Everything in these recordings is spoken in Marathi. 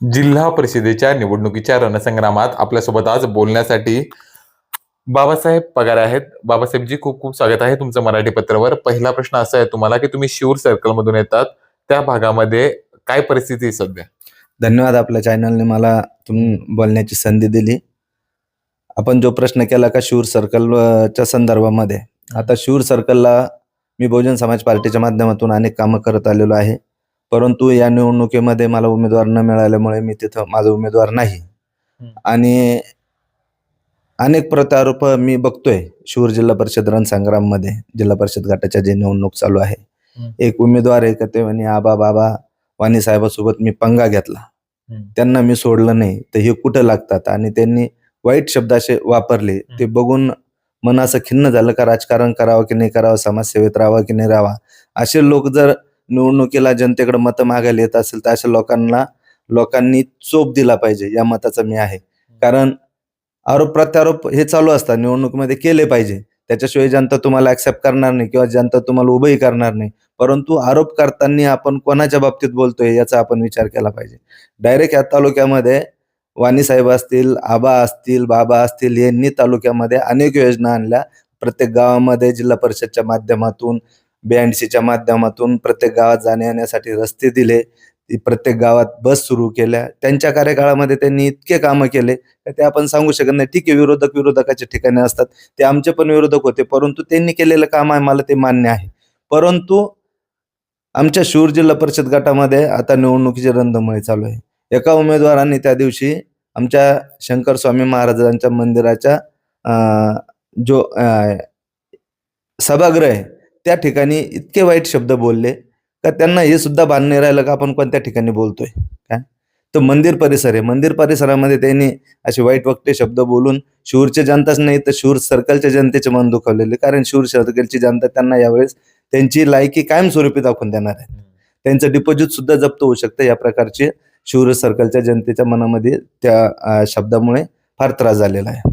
जिल्हा परिषदेच्या निवडणुकीच्या रणसंग्रामात आपल्यासोबत आज बोलण्यासाठी बाबासाहेब पगार आहेत. बाबासाहेबजी खूप खूप स्वागत आहे तुमचं मराठी पत्रावर. पहिला प्रश्न असा आहे तुम्हाला की तुम्ही शिवर सर्कल मधून येतात. त्या भागामध्ये काय परिस्थिती आहे सध्या? धन्यवाद आपल्या चॅनलने मला तुम बोलण्याची संधी दिली. आपण जो प्रश्न केला का शूर सर्कलच्या संदर्भामध्ये आता शूर सर्कलला मी बहुजन समाज पार्टीच्या माध्यमातून अनेक कामं करत आलेलो आहे. परंतु या निवडणुकीमध्ये मला उमेदवार न मिळाल्यामुळे मी तिथं माझा उमेदवार नाही. आणि अनेक प्रत्यारोप मी बघतोय शिवर जिल्हा परिषद रणसंग्राममध्ये जिल्हा परिषद गटाच्या जे निवडणूक चालू आहे. एक उमेदवार आहे का ते म्हणे आबा बाबा वाणी साहेबासोबत मी पंगा घेतला. त्यांना मी सोडलं नाही तर हे कुठं लागतात आणि त्यांनी वाईट शब्द असे वापरले ते बघून मन असं खिन्न झालं का राजकारण करावं की नाही करावं समाजसेवेत राहावं की नाही राहावं असे लोक जर निवडणुकीला जनतेकडे मतं मागायला येत असेल तर अशा लोकांना लोकांनी चोप दिला पाहिजे या मताचा मी आहे. कारण आरोप प्रत्यारोप हे चालू असतात निवडणुकीमध्ये केले पाहिजे. त्याच्याशिवाय जनता तुम्हाला ऍक्सेप्ट करणार नाही किंवा जनता तुम्हाला उभंही करणार नाही. परंतु आरोप करताना आपण कोणाच्या बाबतीत बोलतोय याचा आपण विचार केला पाहिजे. डायरेक्ट या तालुक्यामध्ये वाणी साहेब असतील आबा असतील बाबा असतील यांनी तालुक्यामध्ये अनेक योजना आणल्या. प्रत्येक गावामध्ये जिल्हा परिषदच्या माध्यमातून बीएनसीच्या माध्यमातून प्रत्येक गावात जाण्या येण्यासाठी रस्ते दिले. प्रत्येक गावात बस सुरू केल्या. त्यांच्या कार्यकाळामध्ये त्यांनी इतके कामं केले का ते आपण सांगू शकत नाही. ठीक आहे विरोधक विरोधकाच्या ठिकाणी असतात. ते आमचे पण विरोधक होते. परंतु त्यांनी केलेलं काम आहे मला ते मान्य आहे. परंतु आमच्या शूर जिल्हा परिषद गटामध्ये आता निवडणुकीची रंधमळी चालू आहे. एका उमेदवारांनी त्या दिवशी आमच्या शंकर स्वामी महाराजांच्या मंदिराच्या जो सभागृह आहे त्या ठिकाणी इतके वाईट शब्द बोलले का त्यांना हे सुद्धा भान नाही राहिलं का आपण कोणत्या ठिकाणी बोलतोय काय तर मंदिर परिसर आहे. मंदिर परिसरामध्ये त्यांनी असे वाईट वक्ते शब्द बोलून शूरच्या जनताच नाही तर शूर सर्कलच्या जनतेचे मन दुखवलेले. कारण शिवर सर्कलची जनता त्यांना यावेळेस त्यांची लायकी कायमस्वरूपी दाखवून देणार आहे. त्यांचं डिपॉझिट सुद्धा जप्त होऊ शकतं या प्रकारचे शूर सर्कलच्या जनतेच्या मनामध्ये त्या शब्दामुळे फार त्रास झालेला आहे.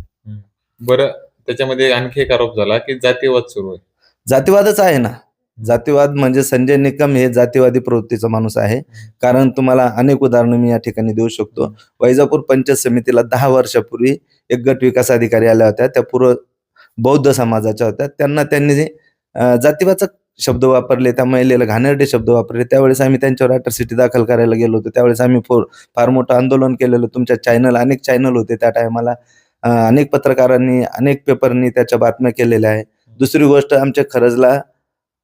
बरं त्याच्यामध्ये आणखी एक आरोप झाला की जातीवाद सुरू आहे. जातीवादच आहे ना. जातीवाद म्हणजे संजय निकम हे जातीवादी प्रवृत्तीचा माणूस आहे. कारण तुम्हाला अनेक उदाहरणं मी या ठिकाणी देऊ शकतो. वैजापूर पंचायत समितीला दहा वर्षापूर्वी एक गट विकास अधिकारी आल्या होत्या. त्या पूर्व बौद्ध समाजाच्या होत्या. त्यांना त्यांनी अं, जातीवाचक शब्द वापरले. त्या महिलेला घाणेरडे शब्द वापरले. त्यावेळेस आम्ही त्यांच्यावर अट्रॉसिटी दाखल करायला गेलो होतो. त्यावेळेस आम्ही फोर फार मोठं आंदोलन केलेलं. तुमच्या चॅनल अनेक चॅनल होते त्या टायमाला. अनेक पत्रकारांनी अनेक पेपरनी त्याच्या बातम्या केलेल्या आहे दुसरी गोष्ट आमच्या खरजला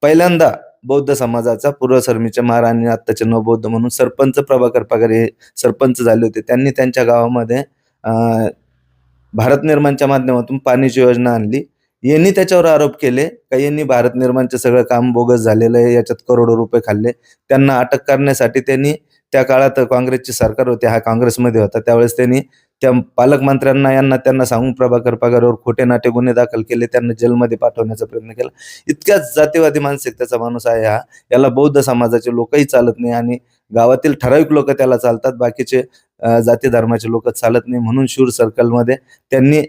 पहिल्यांदा बौद्ध समाजाचा पूर्व सरमीचे महाराणी आत्ताचे नवबौद्ध म्हणून सरपंच प्रभाकर पगार हे सरपंच झाले होते. त्यांनी त्यांच्या गावामध्ये भारत निर्माणच्या माध्यमातून पाण्याची योजना आणली. यांनी त्याच्यावर आरोप केले का यांनी भारत निर्माणचं सगळं काम बोगस झालेलं आहे याच्यात करोडो रुपये खाल्ले. त्यांना अटक करण्यासाठी त्यांनी त्या काळात काँग्रेसची सरकार होते हा काँग्रेसमध्ये होता. त्यावेळेस त्यांनी त्या पालकमंत्र्यांना यांना त्यांना सांगून प्रभाकर पगारावर खोटे नाटे गुन्हे दाखल केले त्यांना जेलमध्ये पाठवण्याचा प्रयत्न केला. इतक्याच जातीवादी मानसिकतेचा माणूस आहे हा. याला बौद्ध समाजाचे लोकही चालत नाही आणि गावातील ठराविक लोक त्याला चालतात बाकीचे जाती धर्माचे लोक चालत नाही म्हणून शूर सर्कलमध्ये त्यांनी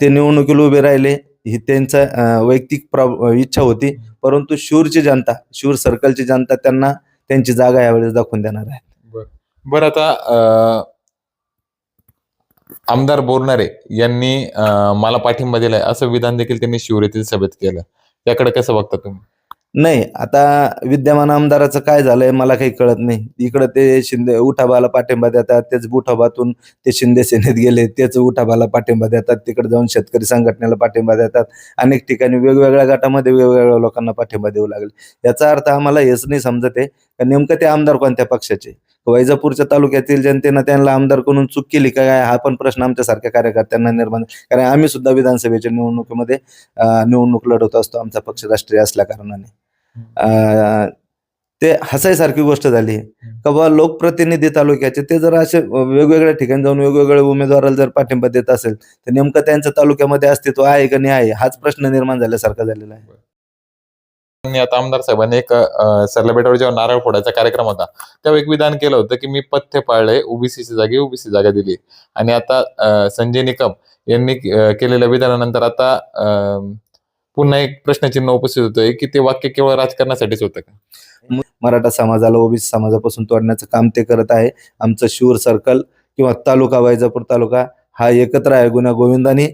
ते निवडणुकीला उभे राहिले. ही त्यांचा वैयक्तिक इच्छा होती. परंतु शूरची जनता शूर सर्कलची जनता त्यांना त्यांची जागा यावेळेस दाखवून देणार आहे. बरं. आता आमदार बोरणारे यांनी मला पाठिंबा दिलाय. असं विधान देखील त्यांनी शिवरेतील सभेत केलं. त्याकडे कसं बघता तुम्ही? नाही आता विद्यमान आमदाराचं काय झालंय मला काही कळत नाही. इकडं ते शिंदे उठाबाला पाठिंबा देतात तेच उठाबातून ते शिंदे सेनेत गेले तेच उठाबाला पाठिंबा देतात तिकडे जाऊन शेतकरी संघटनेला पाठिंबा देतात. अनेक ठिकाणी वेगवेगळ्या गटामध्ये वेगवेगळ्या लोकांना पाठिंबा देऊ लागले. याचा अर्थ आम्हाला हेच नाही समजत आहे नेमकं ते आमदार कोणत्या पक्षाचे? वैजापूरच्या तालुक्यातील जनतेनं त्यांना आमदार करून चूक केली का काय हा पण प्रश्न आमच्यासारख्या कार्यकर्त्यांना निर्माण कारण आम्ही सुद्धा विधानसभेच्या निवडणुकीमध्ये निवडणूक लढवत असतो. आमचा पक्ष राष्ट्रीय असल्या कारणाने. ते हसायसारखी गोष्ट झाली. का बा लोकप्रतिनिधी तालुक्याचे ते जर असे वेगवेगळ्या ठिकाणी जाऊन वेगवेगळ्या उमेदवाराला जर पाठिंबा देत असेल तर नेमकं त्यांच्या तालुक्यामध्ये अस्तित्व आहे का नाही आहे हाच प्रश्न निर्माण झाल्यासारखा झालेला आहे. आता आमदार साहेबांनी एक सरला बेटावर जेव्हा नारळ फोडायचा कार्यक्रम होता तेव्हा एक विधान केलं होतं की मी पथ्य पाळले ओबीसीची जागी ओबीसी जागा दिली आणि आता संजय निकम यांनी केलेल्या विधानानंतर आता अं, पुन्हा एक प्रश्नचिन्ह उपस्थित होतोय की ते वाक्य केवळ राजकारणासाठीच होतं का? मराठा समाजाला ओबीसी समाजापासून तोडण्याचं काम ते करत आहे. आमचं शूर सर्कल किंवा तालुका वैजापूर तालुका हा एकत्र आहे गुन्हा गोविंदाने.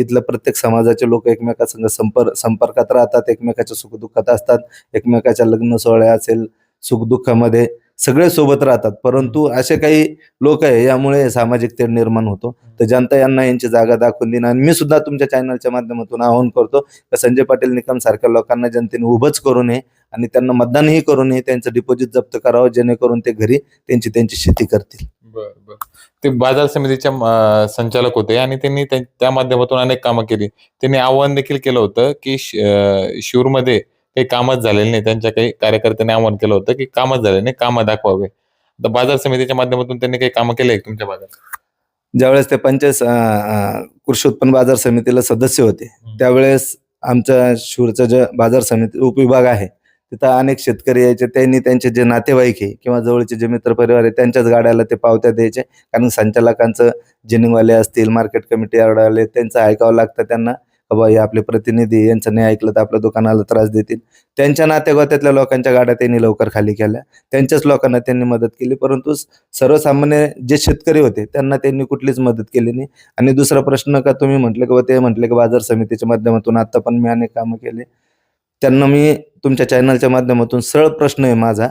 इथल्या प्रत्येक समाजाचे लोक एकमेकासंग संपर्क संपर्कात राहतात एकमेकाच्या सुखदुःखात असतात एकमेकाच्या लग्न सोहळ्या असेल सुखदुःखामध्ये सगळे सोबत राहतात. परंतु असे काही लोक आहे यामुळे सामाजिक तेढ निर्माण होतो. तर जनता यांना यांची जागा दाखवून देणं आणि मी सुद्धा तुमच्या चॅनलच्या माध्यमातून आवाहन करतो की संजय पाटील निकम सारख्या लोकांना जनतेने उभंच करू नये आणि त्यांना मतदानही करू नये त्यांचं डिपॉझिट जप्त करावं जेणेकरून ते घरी त्यांची त्यांची शेती करतील. बर बर. ते बाजार समितीच्या संचालक होते आणि त्यांनी त्या- माध्यमातून अनेक कामं केली. त्यांनी आवाहन देखील केलं होतं की श- अं, शिरूरमध्ये काही कामच झालेले नाही. त्यांच्या काही कार्यकर्त्यांनी आवाहन केलं होतं की कामच झाले नाही कामं दाखवावे. आता बाजार समितीच्या माध्यमातून त्यांनी काही कामं केले तुमच्या भागात? ज्यावेळेस ते पंचायत अ, कृषी उत्पन्न बाजार समितीला सदस्य होते त्यावेळेस आमच्या शिवरचं जे बाजार समिती उपविभाग आहे तिथं अनेक शेतकरी यायचे. त्यांनी त्यांचे जे नातेवाईक आहे किंवा जवळचे जे मित्र परिवार आहे त्यांच्याच गाड्याला ते पावत्या द्यायचे. कारण संचालकांचं जिनिंगवाले असतील मार्केट कमिटी वाले त्यांचं ऐकावं लागतं त्यांना. बाबा बा हे आपले प्रतिनिधी यांचं नाही ऐकलं तर आपल्या दुकानाला त्रास देतील. त्यांच्या नातेगोत्यातल्या लोकांच्या गाड्या त्यांनी लवकर खाली केल्या. त्यांच्याच लोकांना त्यांनी मदत केली. परंतु सर्वसामान्य जे शेतकरी होते त्यांना त्यांनी कुठलीच मदत केली नाही. आणि दुसरा प्रश्न का तुम्ही म्हटले की ते म्हटले की बाजार समितीच्या माध्यमातून आता पण मी अनेक कामं केले. त्यांना मी तुमच्या चॅनलच्या माध्यमातून सरळ प्रश्न आहे माझा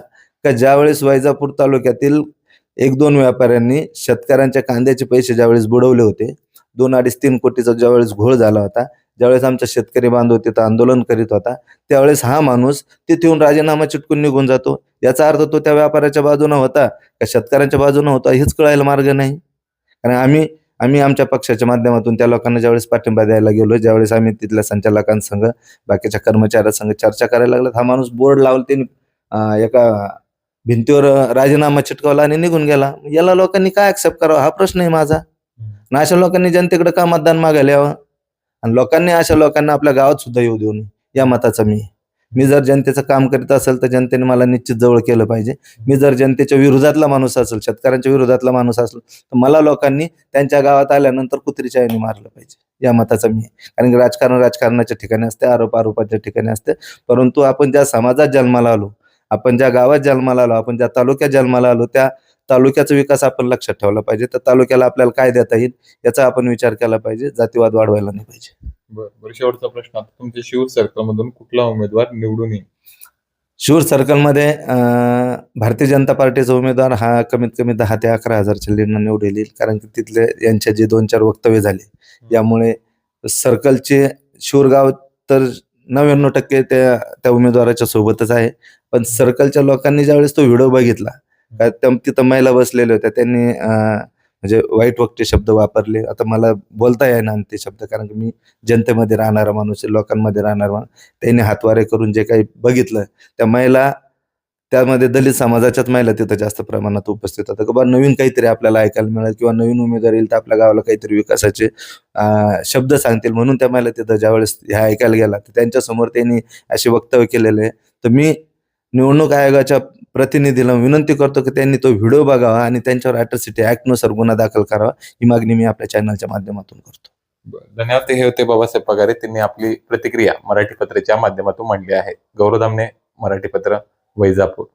का ज्यावेळेस वैजापूर तालुक्यातील एक दोन व्यापाऱ्यांनी शेतकऱ्यांच्या कांद्याचे पैसे ज्यावेळेस बुडवले होते दोन अडीच तीन कोटीचा ज्यावेळेस घोळ झाला होता ज्यावेळेस आमचा शेतकरी बांधव तिथं आंदोलन करीत होता त्यावेळेस हा माणूस तिथे येऊन राजीनामा चिटकून निघून जातो. याचा अर्थ तो त्या व्यापाऱ्याच्या बाजूनं होता का शेतकऱ्यांच्या बाजूनं होता हेच कळायला मार्ग नाही. कारण आम्ही आम्ही आमच्या पक्षाच्या माध्यमातून त्या लोकांना ज्यावेळेस पाठिंबा द्यायला गेलो ज्यावेळेस आम्ही तिथल्या संचालकांसंग बाकीच्या कर्मचाऱ्यांसंग चर्चा करायला लागलो हा माणूस बोर्ड लावला त्यांनी एका भिंतीवर राजीनामा चिटकवला आणि निघून गेला. याला लोकांनी काय ऍक्सेप्ट करावं? हा प्रश्न आहे माझा. ना अशा लोकांनी जनतेकडे का मतदान मागायला यावं? आणि लोकांनी अशा लोकांना आपल्या गावात सुद्धा येऊ देऊ नये. या मताचा मी. मी जर जनतेचं काम करीत असेल तर जनतेने मला निश्चित जवळ केलं पाहिजे. मी जर जनतेच्या विरोधातला माणूस असेल शेतकऱ्यांच्या विरोधातला माणूस असेल तर मला लोकांनी त्यांच्या गावात आल्यानंतर कुत्रीच्या याने मारलं पाहिजे. या मताचा मी कारण की राजकारण राजकारणाच्या ठिकाणी असते आरोप आरोपाच्या ठिकाणी असते. परंतु आपण ज्या समाजात जन्माला आलो आपण ज्या गावात जन्माला आलो आपण ज्या तालुक्यात जन्माला आलो त्या तालुक्याचा विकास आपण लक्षात ठेवला पाहिजे. तर तालुक्याला आपल्याला काय देता येईल याचा आपण विचार केला पाहिजे. जातीवाद वाढवायला नाही पाहिजे. बरं शेवटचा प्रश्न आता तुमच्या शिवर सर्कल मधून कुठला उमेदवार निवडून येईल? शिवर सर्कलमध्ये अं, भारतीय जनता पार्टीचा उमेदवार हा कमीत कमी दहा ते अकरा हजारच्या लीडनं निवडेल येईल. कारण की तिथले यांचे जे दोन चार वक्तव्य झाले यामुळे सर्कलचे शिवरगाव तर नव्याण्णव टक्के त्या त्या उमेदवाराच्या सोबतच आहे. पण सर्कलच्या लोकांनी ज्यावेळेस तो व्हिडिओ बघितला का त्या- तिथं महिला बसलेल्या होत्या. त्यांनी अं, म्हणजे वाईट वक्ते शब्द वापरले. आता मला बोलता येईना ते शब्द कारण की मी जनतेमध्ये राहणारा माणूस आहे, लोकांमध्ये राहणारा माणूस. त्यांनी हातवारे करून जे काही बघितलं त्या महिला त्यामध्ये दलित समाजाच्याच महिला तिथं जास्त प्रमाणात उपस्थित होतात की नवीन काहीतरी आपल्याला ऐकायला मिळेल किंवा नवीन उमेदवार येईल तर आपल्या गावाला काहीतरी विकासाचे शब्द सांगतील. म्हणून त्या महिला तिथं ज्यावेळेस ह्या ऐकायला गेला तर त्यांच्यासमोर त्यांनी असे वक्तव्य केलेले आहे. तर मी निवडणूक आयोगाच्या प्रतिनिधीला विनंती करतो की त्यांनी तो व्हिडिओ बघावा आणि त्यांच्यावर अॅट्रॉसिटी ऍक्टनुसार गुन्हा दाखल करावा. ही मागणी मी आपल्या चॅनलच्या माध्यमातून करतो. धन्यवाद. ते हे होते बाबासाहेब पगारे. त्यांनी आपली प्रतिक्रिया मराठी पत्राच्या माध्यमातून मांडली आहे. गौरवधामने मराठी पत्र वैजापूर.